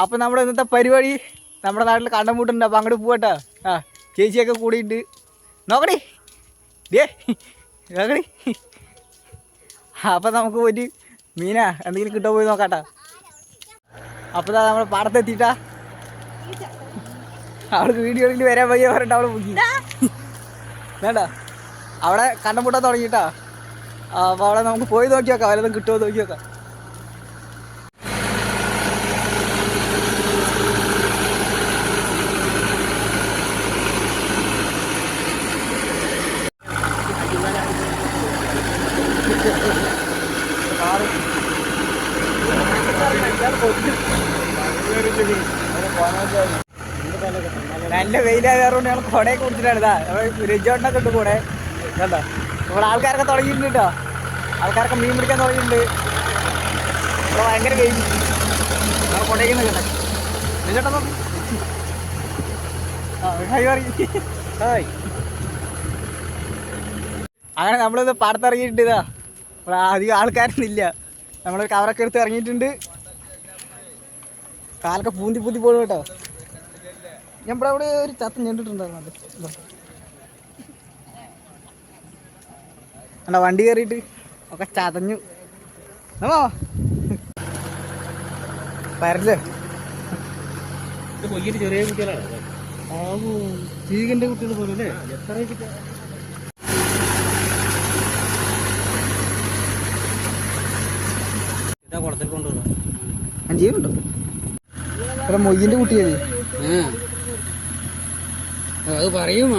അപ്പം നമ്മുടെ ഇന്നത്തെ പരിപാടി നമ്മുടെ നാട്ടിൽ കണ്ടംപൂട്ടുണ്ട്. അപ്പം അങ്ങോട്ട് പോകട്ടോ ആ ചേച്ചിയൊക്കെ കൂടിയിട്ട്. നോക്കടി. ദേ നോക്കടി. അപ്പം നമുക്ക് ഒരു മീനാ എന്തെങ്കിലും കിട്ടോ പോയി നോക്കാട്ടാ. അപ്പം നമ്മൾ പാടത്തെത്തിയിട്ടാ അവൾക്ക് വീഡിയോയിൽ വരാൻ വയ്യ പറഞ്ഞിട്ട് അവൾ പോയി വേണ്ട? അവിടെ കണ്ടമുട്ടാൻ തുടങ്ങിയിട്ടാ. അപ്പോൾ അവിടെ നമുക്ക് പോയി നോക്കി നോക്കാം വല്ലതും കിട്ടുമോ നോക്കി നോക്കാം നല്ല വെയിലായതുകൊണ്ട് ഞങ്ങൾ കുടയൊക്കെ കൊടുത്തിട്ടാണ് ഇതാ റിജോട്ടിനൊക്കെ ഉണ്ട് കൂടെ കണ്ടോ ഇവിടെ ആൾക്കാരൊക്കെ തുടങ്ങിയിട്ടുണ്ട് കേട്ടോ. ആൾക്കാരൊക്കെ മീൻ പിടിക്കാൻ തുടങ്ങിയിട്ടുണ്ട്. ഇവിടെ ഭയങ്കര വെയിൽ. ഞങ്ങൾ പറയും. ഹായ് അങ്ങനെ നമ്മളിത് പാടത്തിറങ്ങിയിട്ടുണ്ട് ഇതാ. അധികം ആൾക്കാരൊന്നും ഇല്ല. നമ്മളൊരു കവറൊക്കെ എടുത്ത് ഇറങ്ങിയിട്ടുണ്ട്. കാലൊക്കെ പൂന്തി പൂന്തി പോകണം കേട്ടോ. ഞാൻ ഇവിടെ അവിടെ ഒരു ചത്ത ഞണ്ടിട്ടുണ്ടായിരുന്നു അല്ല വണ്ടി കയറിയിട്ട് ഒക്കെ ചതഞ്ഞു. നമ്മോ? പരല്ലേ കൊയ്യിട്ട് ചെറിയ കുട്ടികളാണ്. ആവൂ ചീകന്റെ കുട്ടികൾ പോലും അല്ലേ? എത്ര ഇതാ കുളത്തിൽ കൊണ്ടുപോകണം ഞാൻ ചെയ്യുന്നുണ്ടോ ഇവിടെ മൊയ്യിന്റെ കുട്ടിയത് അത് പറയും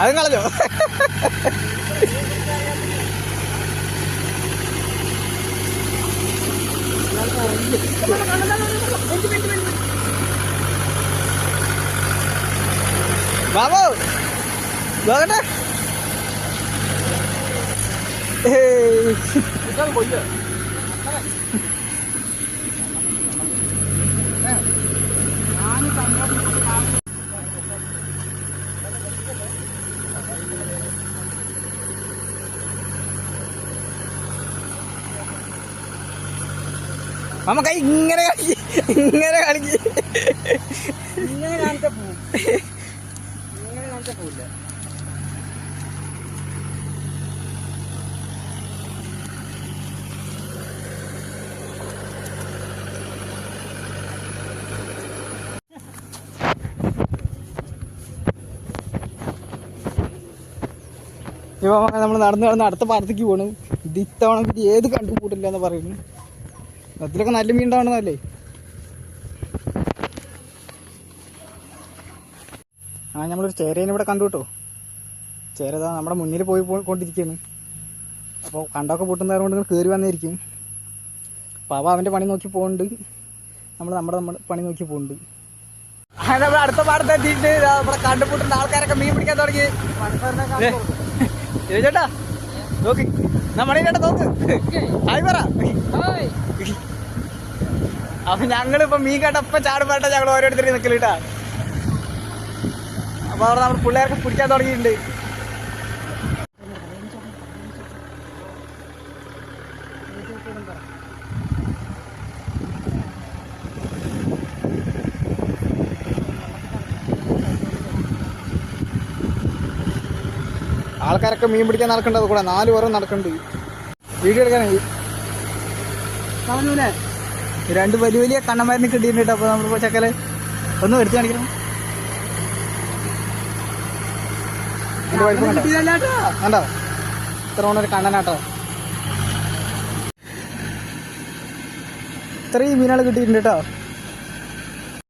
അതും കളഞ്ഞോ? ബാബു നോക്കട്ടെ ഏയ്. മാമ കൈ ഇങ്ങനെ കളിക്ക് ഇങ്ങനെ കളിക്ക് ഇങ്ങനെ കാണിച്ച പോവും. ഇങ്ങനെ കാണിച്ച പോവില്ല. ഇപ്പൊ നമ്മൾ നടന്നു നടന്ന് അടുത്ത പാടത്തേക്ക് പോണു. ഇത് ഇത്തവണ പിന്നെ ഏത് കണ്ടുകൂട്ടില്ല എന്ന് പറയുന്നു. അതിലൊക്കെ നല്ല മീൻ ഉണ്ടാവണമെന്നല്ലേ ആ നമ്മളൊരു ചേരേനെ ഇവിടെ കണ്ടു കേട്ടോ. ചേരതാ നമ്മുടെ മുന്നിൽ പോയി കൊണ്ടിരിക്കുകയാണ് അപ്പോൾ കണ്ടൊക്കെ പൊട്ടുന്നത് കൊണ്ട് കയറി വന്നിരിക്കും. അപ്പോൾ അവ അവന്റെ പണി നോക്കി പോകുന്നുണ്ട് നമ്മൾ നമ്മുടെ നമ്മുടെ പണി നോക്കി പോകുന്നുണ്ട് നമ്മൾ അടുത്ത പാടത്ത് എത്തിയിട്ട് ദാ ഇവിടെ കണ്ടുപൂട്ടുന്ന ആൾക്കാരൊക്കെ മീൻ പിടിക്കാൻ തുടങ്ങി. ചേട്ടാ നോക്ക് നമ്മുടെ ചേട്ടാ നോക്ക് ഹായ് പറ. അപ്പൊ ഞങ്ങളിപ്പോ മീൻ കേട്ടപ്പ ചാടുപാട്ട ഞങ്ങൾ ഓരോരുത്തരും നിക്കലിട്ടാ അപ്പൊ അവിടെ നമ്മൾ പിള്ളേർക്ക് പിടിക്കാൻ തുടങ്ങിയിട്ടുണ്ട്. ആൾക്കാരൊക്കെ മീൻ പിടിക്കാൻ നടക്കേണ്ടത് കൂടെ നാല് പേരും നടക്കുന്നുണ്ട് വീഡിയോ എടുക്കാനായി. രണ്ട് വലിയ വലിയ കണ്ണന്മാരിന് കിട്ടിയിട്ടുണ്ട് അപ്പൊ നമ്മളിപ്പോ ചക്കൽ ഒന്ന് എടുത്തു കാണിക്കണം. കണ്ടോ? ഇത്ര ഒരു കണ്ണനാട്ടോ. ഇത്രയും മീനുകൾ കിട്ടിയിട്ടുണ്ട് കേട്ടോ.